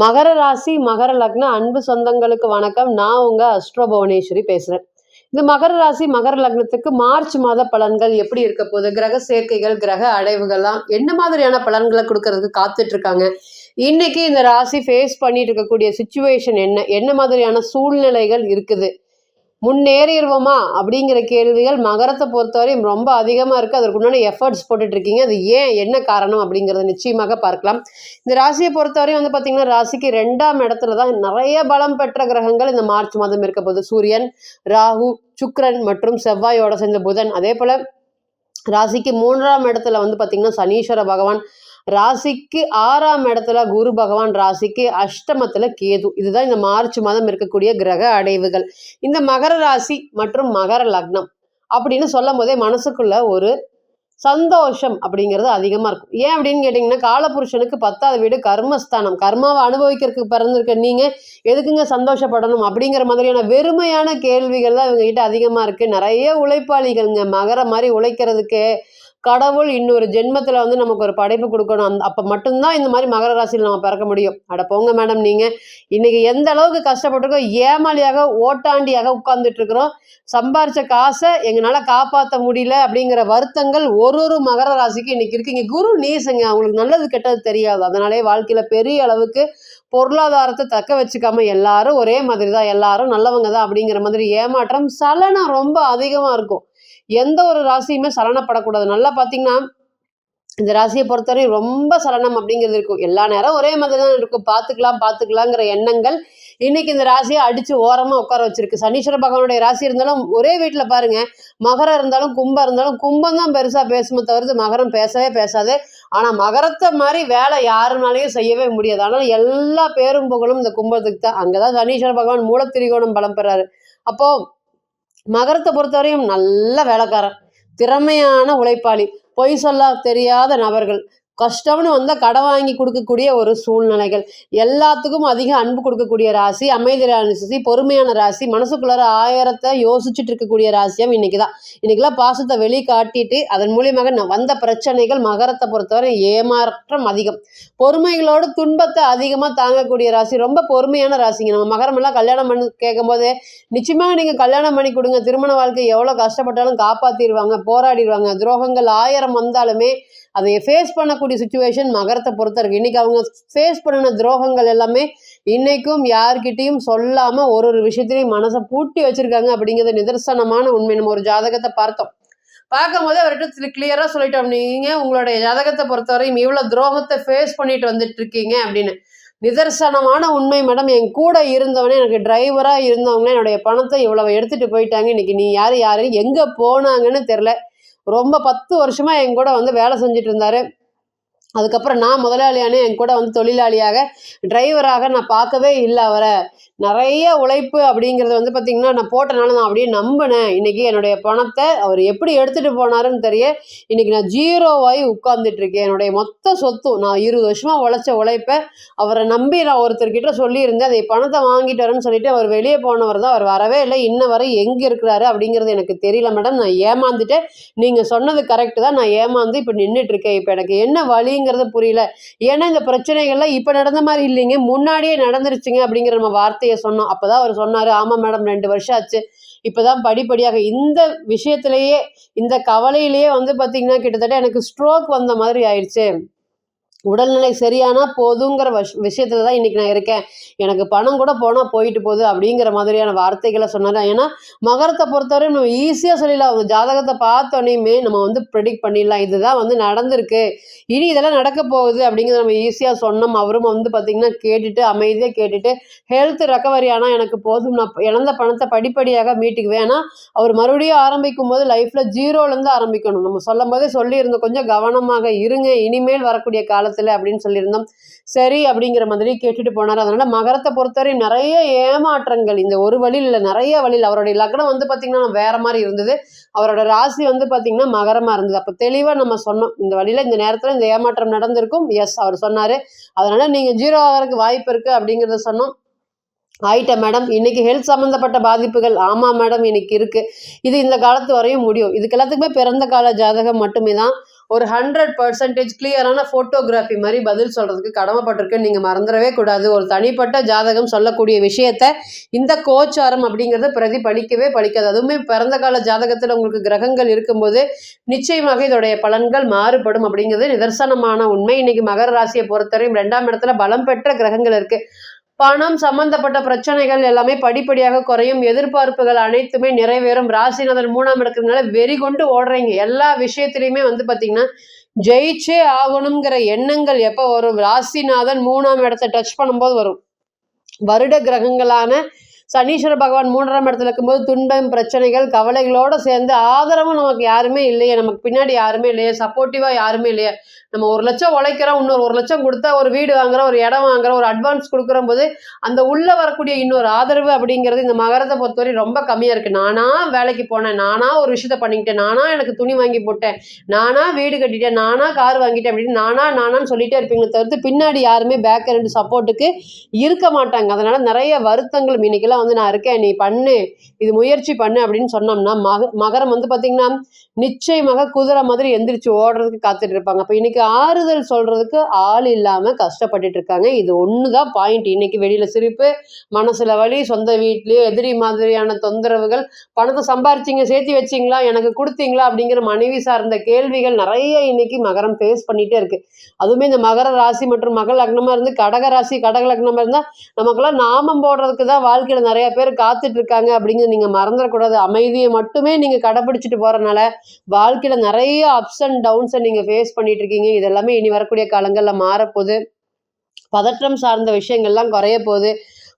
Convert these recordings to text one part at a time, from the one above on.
மகர ராசி மகர லக்ன அன்பு சொந்தங்களுக்கு வணக்கம். நான் உங்க அஸ்ட்ரோ புவனேஸ்வரி பேசுறேன். இந்த மகர ராசி மகர லக்னத்துக்கு மார்ச் மாத பலன்கள் எப்படி இருக்க போகுது? கிரக சேர்க்கைகள் கிரக அடைவுகள்லாம் என்ன மாதிரியான பலன்களை கொடுக்கறதுக்கு காத்துட்டு இருக்காங்க? இன்னைக்கு இந்த ராசி ஃபேஸ் பண்ணிட்டு இருக்கக்கூடிய சுச்சுவேஷன் என்ன? என்ன மாதிரியான சூழ்நிலைகள் இருக்குது? முன்னேறிடுவோமா? அப்படிங்கிற கேள்விகள் மகரத்தை பொறுத்தவரையும் ரொம்ப அதிகமாக இருக்குது அதற்குண்டான எஃபர்ட்ஸ் போட்டுட்ருக்கீங்க. அது ஏன் என்ன காரணம் அப்படிங்கிறத நிச்சயமாக பார்க்கலாம். இந்த ராசியை பொறுத்தவரையும் வந்து பார்த்திங்கன்னா ராசிக்கு ரெண்டாம் இடத்துல தான் நிறைய பலம் பெற்ற கிரகங்கள் இந்த மார்ச் மாதம் இருக்க போகுது. சூரியன் ராகு சுக்ரன் மற்றும் செவ்வாயோட சேர்ந்த புதன். அதே போல் ராசிக்கு மூன்றாம் இடத்துல வந்து பார்த்திங்கன்னா சனீஸ்வர பகவான் ராசிக்கு ஆறாம் இடத்துல குரு பகவான் ராசிக்கு அஷ்டமத்துல கேது. இதுதான் இந்த மார்ச் மாதம் இருக்கக்கூடிய கிரக அடைவுகள். இந்த மகர ராசி மற்றும் மகர லக்னம் அப்படின்னு சொல்லும் போதே மனசுக்குள்ள ஒரு சந்தோஷம் அப்படிங்கிறது அதிகமாக இருக்கும். ஏன் அப்படின்னு கேட்டிங்கன்னா காலபுருஷனுக்கு பத்தாவது வீடு கர்மஸ்தானம். கர்மாவை அனுபவிக்கிறதுக்கு பிறந்திருக்க நீங்கள் எதுக்குங்க சந்தோஷப்படணும் அப்படிங்கிற மாதிரியான வெறுமையான கேள்விகள் தான் இவங்ககிட்ட அதிகமாக இருக்குது நிறைய உழைப்பாளிகள்ங்க மகர மாதிரி உழைக்கிறதுக்கு கடவுள் இன்னொரு ஜென்மத்தில் வந்து நமக்கு ஒரு படைப்பு கொடுக்கணும். அந்த அப்போ மட்டும்தான் இந்த மாதிரி மகர ராசியில் நம்ம பிறக்க முடியும். அட போங்க மேடம் நீங்கள் இன்னைக்கு எந்த அளவுக்கு கஷ்டப்பட்டிருக்கோம் ஏமாளியாக ஓட்டாண்டியாக உட்கார்ந்துட்டு சம்பாரித்த காசை எங்களால் காப்பாற்ற முடியல அப்படிங்கிற வருத்தங்கள் ஒரு ஒரு மகர ராசிக்கு இன்னைக்கு இருக்குங்க. குரு நீசங்க அவங்களுக்கு நல்லது கெட்டது தெரியாது. அதனாலே வாழ்க்கையில் பெரிய அளவுக்கு பொருளாதாரத்தை தக்க வச்சுக்காம எல்லாரும் ஒரே மாதிரி தான் எல்லாரும் நல்லவங்க தான் அப்படிங்கிற மாதிரி ஏமாற்றம் சலனம் ரொம்ப அதிகமாக இருக்கும். எந்த ஒரு ராசியுமே சலனப்படக்கூடாது. நல்லா பார்த்தீங்கன்னா இந்த ராசியை பொறுத்தவரை ரொம்ப சலனம் அப்படிங்கிறது இருக்கும். எல்லா நேரம் ஒரே மாதிரி தான் இருக்கும். பார்த்துக்கலாம் பார்த்துக்கலாங்கிற எண்ணங்கள் இன்னைக்கு இந்த ராசியை அடிச்சு ஓரமாக உட்கார வச்சிருக்கு. சனீஸ்வர பகவானுடைய ராசி இருந்தாலும் ஒரே வீட்டில் பாருங்க. மகரம் இருந்தாலும் கும்பம் இருந்தாலும் கும்பம் தான் பெருசாக பேசுமே தவிர்த்து மகரம் பேசவே பேசாது. ஆனால் மகரத்தை மாதிரி வேலை யாருனாலையும் செய்யவே முடியாது. ஆனால் எல்லா பேரும் புகழும் இந்த கும்பத்துக்கு தான். அங்கே தான் சனீஸ்வர பகவான் மூலத்திரிகோணம் பலம் பெறாரு. அப்போ மகரத்தை பொறுத்தவரையும் நல்ல வேலைக்காரன். திறமையான உழைப்பாளி. பொய் சொல்ல தெரியாத நபர்கள். கஷ்டம்னு வந்தால் கடன் வாங்கி கொடுக்கக்கூடிய ஒரு சூழ்நிலைகள். எல்லாத்துக்கும் அதிக அன்பு கொடுக்கக்கூடிய ராசி அமைதி ராசி பொறுமையான ராசி மனசுக்குள்ளார ஆயிரத்தை யோசிச்சுட்டு இருக்கக்கூடிய ராசியம் இன்னைக்கு தான் இன்னைக்கெல்லாம் பாசத்தை வெளியே காட்டிட்டு அதன் மூலியமாக ந- வந்த பிரச்சனைகள் மகரத்தை பொறுத்தவரை ஏமாற்றம் அதிகம். பொறுமைகளோடு துன்பத்தை அதிகமாக தாங்கக்கூடிய ராசி ரொம்ப பொறுமையான ராசிங்க. நம்ம மகரம் எல்லாம் கல்யாணம் பண்ணி கேட்கும்போது நிச்சயமாக நீங்கள் கல்யாணம் பண்ணி கொடுங்க. திருமண வாழ்க்கை எவ்வளோ கஷ்டப்பட்டாலும் காப்பாற்றிடுவாங்க போராடிடுவாங்க. துரோகங்கள் ஆயிரம் வந்தாலுமே அதை ஃபேஸ் பண்ணக்கூடிய சுச்சுவேஷன் மகரத்தை பொறுத்த இருக்கு. இன்னைக்கு அவங்க ஃபேஸ் பண்ணின துரோகங்கள் எல்லாமே இன்னைக்கும் யார்கிட்டையும் சொல்லாம ஒரு ஒரு விஷயத்திலையும் மனசை பூட்டி வச்சிருக்காங்க அப்படிங்கிறது நிதர்சனமான உண்மை. நம்ம ஒரு ஜாதகத்தை பார்த்தோம். பார்க்கும்போது அவர்கிட்ட கிளியரா சொல்லிட்டோம். நீங்க உங்களுடைய ஜாதகத்தை பொறுத்தவரையும் இவ்வளவு துரோகத்தை ஃபேஸ் பண்ணிட்டு வந்துட்டு இருக்கீங்க அப்படின்னு. நிதர்சனமான உண்மை மேடம் என் கூட இருந்தவனே எனக்கு டிரைவராக இருந்தவங்க என்னுடைய பணத்தை இவ்வளவு எடுத்துட்டு போயிட்டாங்க. இன்னைக்கு நீ யார் யாரு எங்கே போனாங்கன்னு தெரில ரொம்ப பத்து வருஷமா என் கூட வந்து வேலை செஞ்சுட்டு இருந்தாரு. அதுக்கப்புறம் நான் முதலாளியானே என் கூட வந்து தொழிலாளியாக டிரைவராக நான் பார்க்கவே இல்லை அவரை. நிறைய உழைப்பு அப்படிங்கிறது வந்து பார்த்திங்கன்னா நான் போட்டனால நான் அப்படியே நம்பினேன். இன்றைக்கி என்னுடைய பணத்தை அவர் எப்படி எடுத்துகிட்டு போனாருன்னு தெரிய இன்றைக்கி நான் ஜீரோவாகி உட்காந்துட்ருக்கேன் என்னுடைய மொத்த சொத்தும் நான் இருபது வருஷமாக உழைச்ச உழைப்பை அவரை நம்பி நான் ஒருத்தர்கிட்ட சொல்லியிருந்தேன். அதை பணத்தை வாங்கிட்டு வரேன்னு சொல்லிட்டு அவர் வெளியே போனவர் தான். அவர் வரவே இல்லை. இன்ன வரை எங்கே இருக்கிறாரு அப்படிங்கிறது எனக்கு தெரியல மேடம் நான் ஏமாந்துட்டேன். நீங்கள் சொன்னது கரெக்டு தான். நான் ஏமாந்து இப்போ நின்றுட்டுருக்கேன் இப்போ எனக்கு என்ன வழி வழிங்கிறது புரியல. ஏன்னா இந்த பிரச்சனைகள்லாம் இப்போ நடந்த மாதிரி இல்லைங்க. முன்னாடியே நடந்துருச்சுங்க அப்படிங்கிற நம்ம வார்த்தையை சொன்னோம். அப்போ தான் அவர் சொன்னார் ஆமாம் மேடம் ரெண்டு வருஷம் ஆச்சு. இப்போதான் படிப்படியாக இந்த விஷயத்திலேயே இந்த கவலையிலேயே வந்து பார்த்தீங்கன்னா கிட்டத்தட்ட எனக்கு ஸ்ட்ரோக் வந்த மாதிரி ஆயிடுச்சு. உடல்நிலை சரியானா போதுங்கிற விஷ விஷயத்துல தான் இன்னைக்கு நான் இருக்கேன். எனக்கு பணம் கூட போனால் போயிட்டு போகுது அப்படிங்கிற மாதிரியான வார்த்தைகளை சொன்னார் ஏன்னா மகரத்தை பொறுத்தவரை நம்ம ஈஸியாக சொல்லிடலாம். அவங்க ஜாதகத்தை பார்த்தோன்னே நம்ம வந்து ப்ரெடிக்ட் பண்ணிடலாம். இதுதான் வந்து நடந்திருக்கு. இனி இதெல்லாம் நடக்க போகுது அப்படிங்கிறத நம்ம ஈஸியாக சொன்னோம். அவரும் வந்து பார்த்திங்கன்னா கேட்டுட்டு அமைதியாக கேட்டுட்டு ஹெல்த் ரெக்கவரி ஆனால் எனக்கு போதும். நான் இழந்த பணத்தை படிப்படியாக மீட்டுக்குவேன். ஏன்னா அவர் மறுபடியும் ஆரம்பிக்கும் போது லைஃப்பில் ஜீரோலேருந்து ஆரம்பிக்கணும். நம்ம சொல்லும் போதே சொல்லியிருந்தோம். கொஞ்சம் கவனமாக இருங்க. இனிமேல் வரக்கூடிய காலத்தில் அப்படின்னு சொல்லியிருந்தோம். சரி அப்படிங்கிற மாதிரி கேட்டுட்டு போனார். அதனால் மகரத்தை பொறுத்தவரை நிறைய ஏமாற்றங்கள் இந்த ஒரு வழியில் இல்லை நிறைய வழியில் அவருடைய லக்னம் வந்து பார்த்திங்கன்னா வேற மாதிரி இருந்தது. அவரோட ராசி வந்து பார்த்திங்கன்னா மகரமாக இருந்தது. அப்போ தெளிவாக நம்ம சொன்னோம். இந்த வழியில் இந்த நேரத்தில் இந்த ஏமாற்றம் நடந்திருக்கும். எஸ் அவர் சொன்னார். அதனால் நீங்கள் ஜீரோ ஆகிறதுக்கு வாய்ப்பு இருக்குது அப்படிங்கிறத சொன்னோம். ஆயிட்டேன் மேடம் இன்னைக்கு ஹெல்த் சம்மந்தப்பட்ட பாதிப்புகள். ஆமாம் மேடம் இன்னைக்கு இருக்குது இது இந்த காலத்து வரையும் முடியும். இதுக்கு எல்லாத்துக்குமே பிறந்த கால ஜாதகம் மட்டுமே தான். ஒரு ஹண்ட்ரட் பர்சன்டேஜ் கிளியரான ஃபோட்டோகிராஃபி மாதிரி பதில் சொல்கிறதுக்கு கடமைப்பட்டிருக்குன்னு நீங்கள் மறந்துடவே கூடாது. ஒரு தனிப்பட்ட ஜாதகம் சொல்லக்கூடிய விஷயத்த இந்த கோச்சாரம் அப்படிங்கிறத பிரதிபலிக்கவே பலிக்காது. அதுவுமே பிறந்த கால ஜாதகத்தில் உங்களுக்கு கிரகங்கள் இருக்கும்போது நிச்சயமாக இதோடைய பலன்கள் மாறுபடும் அப்படிங்கிறது நிதர்சனமான உண்மை. இன்னைக்கு மகர ராசியை பொறுத்தவரையும் ரெண்டாம் இடத்துல பலம் பெற்ற கிரகங்கள் இருக்குது பணம் சம்பந்தப்பட்ட பிரச்சனைகள் எல்லாமே படிப்படியாக குறையும். எதிர்பார்ப்புகள் அனைத்துமே நிறைவேறும். ராசிநாதன் மூணாம் இடத்துனால வெறி கொண்டு ஓடுறீங்க. எல்லா விஷயத்திலையுமே வந்து பார்த்தீங்கன்னா ஜெயிச்சே ஆகணுங்கிற எண்ணங்கள் எப்போ வரும்? ராசிநாதன் மூணாம் இடத்தை டச் பண்ணும்போது வரும். வருட கிரகங்களான சனீஸ்வர பகவான் மூன்றாம் இடத்துல இருக்கும்போது துன்பம் பிரச்சனைகள் கவலைகளோடு சேர்ந்து ஆதரவும் நமக்கு யாருமே இல்லையே. நமக்கு பின்னாடி யாருமே இல்லையே. சப்போர்ட்டிவாக யாருமே இல்லையே. நம்ம ஒரு லட்சம் உழைக்கிறோம் இன்னொரு ஒரு லட்சம் கொடுத்தா ஒரு வீடு வாங்குறோம் ஒரு இடம் வாங்குறோம் ஒரு அட்வான்ஸ் கொடுக்குற போது அந்த உள்ளே வரக்கூடிய இன்னொரு ஆதரவு அப்படிங்கிறது இந்த மகரத்தை பொறுத்தவரை ரொம்ப கம்மியாக இருக்குது நானா வேலைக்கு போனேன் நானா ஒரு விஷயத்த பண்ணிக்கிட்டேன் நானா எனக்கு துணி வாங்கி போட்டேன் நானா வீடு கட்டிட்டேன் நானா கார் வாங்கிட்டேன் அப்படின்னு நானா நானான்னு சொல்லிகிட்டே இருப்பீங்களே தவிர்த்து பின்னாடி யாருமே பேக் ரெண்டு சப்போர்ட்டுக்கு இருக்க மாட்டாங்க. அதனால் நிறைய வருத்தங்கள் இன்னைக்கெல்லாம் வந்து நான் இருக்கேன் நீ பண்ணு இது முயற்சி பண்ணு அப்படின்னு சொன்னோம்னா மக மகரம் வந்து பார்த்தீங்கன்னா நிச்சயமாக குதிரை மாதிரி எந்திரிச்சு ஓடுறதுக்கு காத்துட்டு இருப்பாங்க. அப்போ இன்னைக்கு ஆறுதல் சொல்றதுக்கு ஆள் இல்லாமல் கஷ்டப்பட்டுட்டு இருக்காங்க. இது ஒண்ணுதான் பாயிண்ட் இன்னைக்கு வெளியில் சிரிப்பு மனசுல வலி சொந்த வீட்லேயோ எதிரி மாதிரியான தொந்தரவுகள் பணத்தை சம்பாரிச்சிங்க சேர்த்து வச்சிங்களா எனக்கு கொடுத்தீங்களா அப்படிங்கிற மனைவி சார்ந்த கேள்விகள் நிறைய இன்னைக்கு மகரம் ஃபேஸ் பண்ணிகிட்டே இருக்கு. அதுவுமே இந்த மகர ராசி மற்றும் மகள் லக்னமாக இருந்து கடக ராசி கடக லக்னமா இருந்தால் நமக்கெல்லாம் நாமம் போடுறதுக்கு தான் வாழ்க்கையில் நிறைய பேர் காத்துட்டு இருக்காங்க அப்படிங்கிறது நீங்க மறந்துடக்கூடாது அமைதியை மட்டுமே நீங்க கடைபிடிச்சிட்டு போகிறனால வாழ்க்கையில நிறைய அப்ஸ் அண்ட் டவுன்ஸை நீங்க ஃபேஸ் பண்ணிட்டு இருக்கீங்க இதெல்லாமே இனி வரக்கூடிய காலங்கள்ல மாறப்போகுது. பதற்றம் சார்ந்த விஷயங்கள்லாம் குறைய போகுது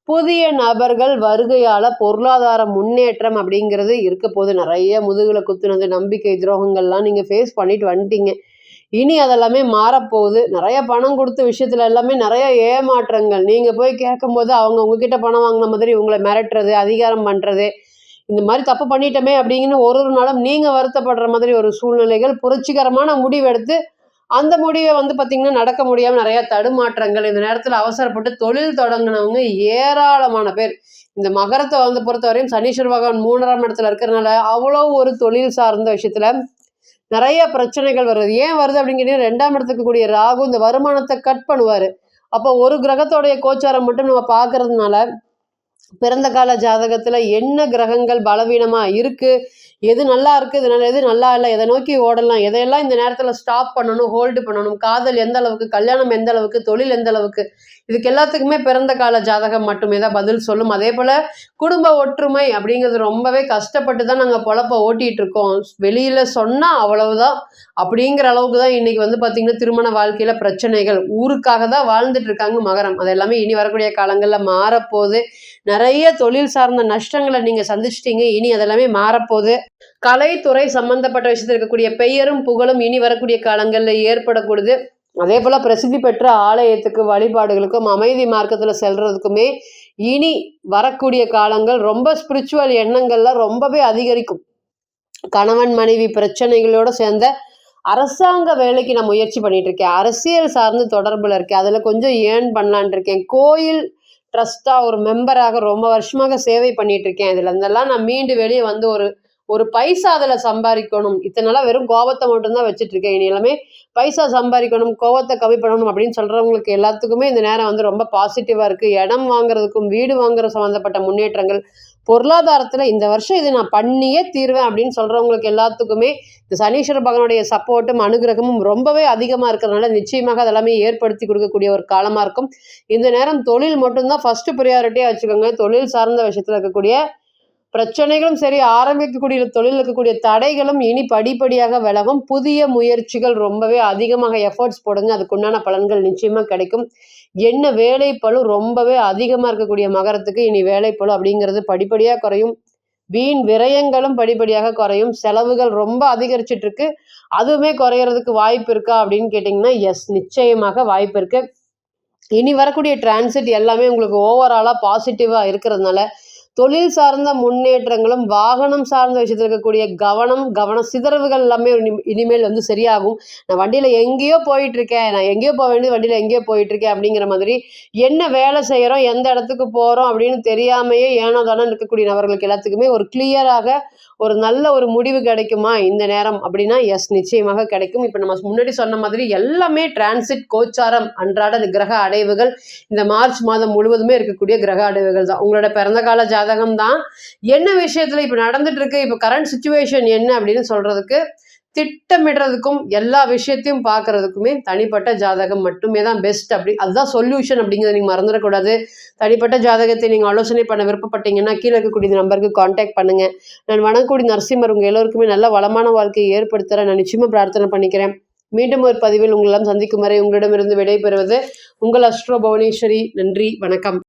புதிய நபர்கள் வருகையால பொருளாதார முன்னேற்றம் அப்படிங்கிறது இருக்க போது நிறைய முதுகுல குத்துனது நம்பிக்கை துரோகங்கள்லாம் நீங்க ஃபேஸ் பண்ணிட்டு வந்துட்டீங்க. இனி அதெல்லாமே மாறப்போகுது. நிறைய பணம் கொடுத்த விஷயத்துல எல்லாமே நிறைய ஏமாற்றங்கள். நீங்க போய் கேட்கும்போது அவங்க உங்ககிட்ட பணம் வாங்கின மாதிரி உங்களை மிரட்டுறது அதிகாரம் பண்றது இந்த மாதிரி தப்பு பண்ணிட்டோமே அப்படிங்கன்னு ஒரு ஒரு நாளும் நீங்க வருத்தப்படுற மாதிரி ஒரு சூழ்நிலைகள் புரட்சிகரமான முடிவெடுத்து அந்த முடிவை வந்து பார்த்தீங்கன்னா நடக்க முடியாமல் நிறையா தடுமாற்றங்கள். இந்த நேரத்தில் அவசரப்பட்டு தொழில் தொடங்கினவங்க ஏராளமான பேர். இந்த மகரத்தை வந்து பொறுத்தவரையும் சனீஸ்வர பகவான் மூன்றாம் இடத்துல இருக்கிறனால அவ்வளோ ஒரு தொழில் சார்ந்த விஷயத்தில் நிறைய பிரச்சனைகள் வருது. ஏன் வருது அப்படின்னு ரெண்டாம் இடத்துக்கு கூடிய ராகு இந்த வருமானத்தை கட் பண்ணுவார். அப்போ ஒரு கிரகத்தோடைய கோச்சாரம் மட்டும் நம்ம பார்க்கறதுனால பிறந்த கால ஜாதகத்துல என்ன கிரகங்கள் பலவீனமா இருக்கு? எது நல்லா இருக்கு இதனால எது நல்லா இல்லை எதை நோக்கி ஓடலாம் எதையெல்லாம் இந்த நேரத்தில் ஸ்டாப் பண்ணணும் ஹோல்டு பண்ணணும் காதல் எந்த அளவுக்கு கல்யாணம் எந்த அளவுக்கு தொழில் எந்த அளவுக்கு இதுக்கு எல்லாத்துக்குமே பிறந்த கால ஜாதகம் மட்டுமே தான் பதில் சொல்லும். அதே போல் குடும்ப ஒற்றுமை அப்படிங்கிறது ரொம்பவே கஷ்டப்பட்டு தான் நாங்கள் பொழப்ப ஓட்டிகிட்டு இருக்கோம். வெளியில் சொன்னால் அவ்வளவுதான். அப்படிங்கிற அளவுக்கு தான் இன்றைக்கி வந்து பார்த்திங்கன்னா திருமண வாழ்க்கையில் பிரச்சனைகள். ஊருக்காக தான் வாழ்ந்துட்டு இருக்காங்க மகரம். அது எல்லாமே இனி வரக்கூடிய காலங்களில் மாறப்போகுது. நிறைய தொழில் சார்ந்த நஷ்டங்களை நீங்கள் சந்திச்சிட்டீங்க. இனி அதெல்லாமே மாறப்போகுது. கலைத்துறை சம்பந்தப்பட்ட விஷயத்தில் இருக்கக்கூடிய பெயரும் புகழும் இனி வரக்கூடிய காலங்களில் ஏற்படக்கூடியது அதே போல் பிரசித்தி பெற்ற ஆலயத்துக்கு வழிபாடுகளுக்கும் அமைதி மார்க்கத்தில் செல்றதுக்குமே இனி வரக்கூடிய காலங்கள் ரொம்ப ஸ்பிரிச்சுவல் எண்ணங்கள்லாம் ரொம்பவே அதிகரிக்கும். கணவன் மனைவி பிரச்சனைகளோடு சேர்ந்த அரசாங்க வேலைக்கு நான் முயற்சி பண்ணிட்டு இருக்கேன் அரசியல் சார்ந்து தொடர்பில் இருக்கேன். அதில் கொஞ்சம் ஏர்ன் பண்ணலான் இருக்கேன். கோயில் ட்ரஸ்ட்டாக ஒரு மெம்பராக ரொம்ப வருஷமாக சேவை பண்ணிட்டு இருக்கேன் இதுல இருந்தெல்லாம் நான் மீண்டு வெளியே வந்து ஒரு ஒரு பைசா அதில் சம்பாதிக்கணும். இத்தனை நாளாக வெறும் கோபத்தை மட்டும்தான் வச்சுட்டு இருக்கேன் இனி எல்லாமே பைசா சம்பாதிக்கணும் கோபத்தை கம்மி பண்ணணும் அப்படின்னு சொல்கிறவங்களுக்கு எல்லாத்துக்குமே இந்த நேரம் வந்து ரொம்ப பாசிட்டிவாக இருக்குது இடம் வாங்குறதுக்கும் வீடு வாங்குற சம்மந்தப்பட்ட முன்னேற்றங்கள் பொருளாதாரத்தில் இந்த வருஷம் இது நான் பண்ணியே தீர்வேன் அப்படின்னு சொல்கிறவங்களுக்கு எல்லாத்துக்குமே இந்த சனீஸ்வர பகவானுடைய சப்போர்ட்டும் அனுகிரகமும் ரொம்பவே அதிகமாக இருக்கிறதுனால நிச்சயமாக அதெல்லாமே ஏற்படுத்தி கொடுக்கக்கூடிய ஒரு காலமாக இருக்கும். இந்த நேரம் தொழில் மட்டும்தான் ஃபஸ்ட்டு ப்ரியாரிட்டியாக வச்சுக்கோங்க. தொழில் சார்ந்த விஷயத்தில் இருக்கக்கூடிய பிரச்சனைகளும் சரி ஆரம்பிக்கக்கூடிய தொழில் இருக்கக்கூடிய தடைகளும் இனி படிப்படியாக விலகும். புதிய முயற்சிகள் ரொம்பவே அதிகமாக எஃபர்ட்ஸ் போடுங்க. அதுக்குண்டான பலன்கள் நிச்சயமாக கிடைக்கும். என்ன வேலைப்பளு ரொம்பவே அதிகமாக இருக்கக்கூடிய மகரத்துக்கு இனி வேலைப்பளு அப்படிங்கிறது படிப்படியாக குறையும். வீண் விரயங்களும் படிப்படியாக குறையும். செலவுகள் ரொம்ப அதிகரிச்சிட்டு இருக்கு அதுவுமே குறையறதுக்கு வாய்ப்பு இருக்கா அப்படின்னு கேட்டிங்கன்னா எஸ் நிச்சயமாக வாய்ப்பு இருக்கு. இனி வரக்கூடிய டிரான்சிட் எல்லாமே உங்களுக்கு ஓவராலாக பாசிட்டிவாக இருக்கிறதுனால தொழில் சார்ந்த முன்னேற்றங்களும் வாகனம் சார்ந்த விஷயத்தில் இருக்கக்கூடிய கவனம் கவன சிதறவுகள் எல்லாமே இனி- இனிமேல் வந்து சரியாகும். நான் வண்டியில் எங்கேயோ போயிட்டு இருக்கேன் நான் எங்கேயோ போக வேண்டியது வண்டியில் எங்கேயோ போயிட்டு இருக்கேன் அப்படிங்கிற மாதிரி என்ன வேலை செய்கிறோம் எந்த இடத்துக்கு போகிறோம் அப்படின்னு தெரியாமையே ஏனோ தானே இருக்கக்கூடிய நபர்களுக்கு எல்லாத்துக்குமே ஒரு கிளியராக ஒரு நல்ல ஒரு முடிவு கிடைக்குமா இந்த நேரம் அப்படின்னா எஸ் நிச்சயமாக கிடைக்கும். இப்போ நம்ம முன்னாடி சொன்ன மாதிரி எல்லாமே டிரான்சிட் கோச்சாரம் அன்றாட இந்த கிரக அடைவுகள் இந்த மார்ச் மாதம் முழுவதுமே இருக்கக்கூடிய கிரக அடைவுகள் தான். உங்களோட பிறந்த கால ஜாதகம் தான் என்ன விஷயத்தில் இப்போ நடந்துட்டு இருக்கு? இப்போ கரண்ட் சுச்சுவேஷன் என்ன அப்படின்னு சொல்றதுக்கு திட்டமிடுறதுக்கும் எல்லா விஷயத்தையும் பார்க்கறதுக்குமே தனிப்பட்ட ஜாதகம் மட்டுமே தான் பெஸ்ட் அப்படி அதுதான் சொல்யூஷன் அப்படிங்கிறத நீங்கள் மறந்துடக்கூடாது. தனிப்பட்ட ஜாதகத்தை நீங்கள் ஆலோசனை பண்ண விருப்பப்பட்டீங்கன்னா கீழே இருக்கக்கூடிய நம்பருக்கு காண்டாக்ட் பண்ணுங்கள் நான் வணங்கக்கூடிய நரசிம்மர் உங்கள் எல்லோருக்குமே நல்ல வளமான வாழ்க்கையை ஏற்படுத்துகிற நான் நிச்சயமாக பிரார்த்தனை பண்ணிக்கிறேன். மீண்டும் ஒரு பதிவில் உங்களெல்லாம் சந்திக்கும் வரை உங்களிடமிருந்து விடைபெறுவது உங்கள் அஸ்ட்ரோ புவனேஸ்வரி. நன்றி வணக்கம்.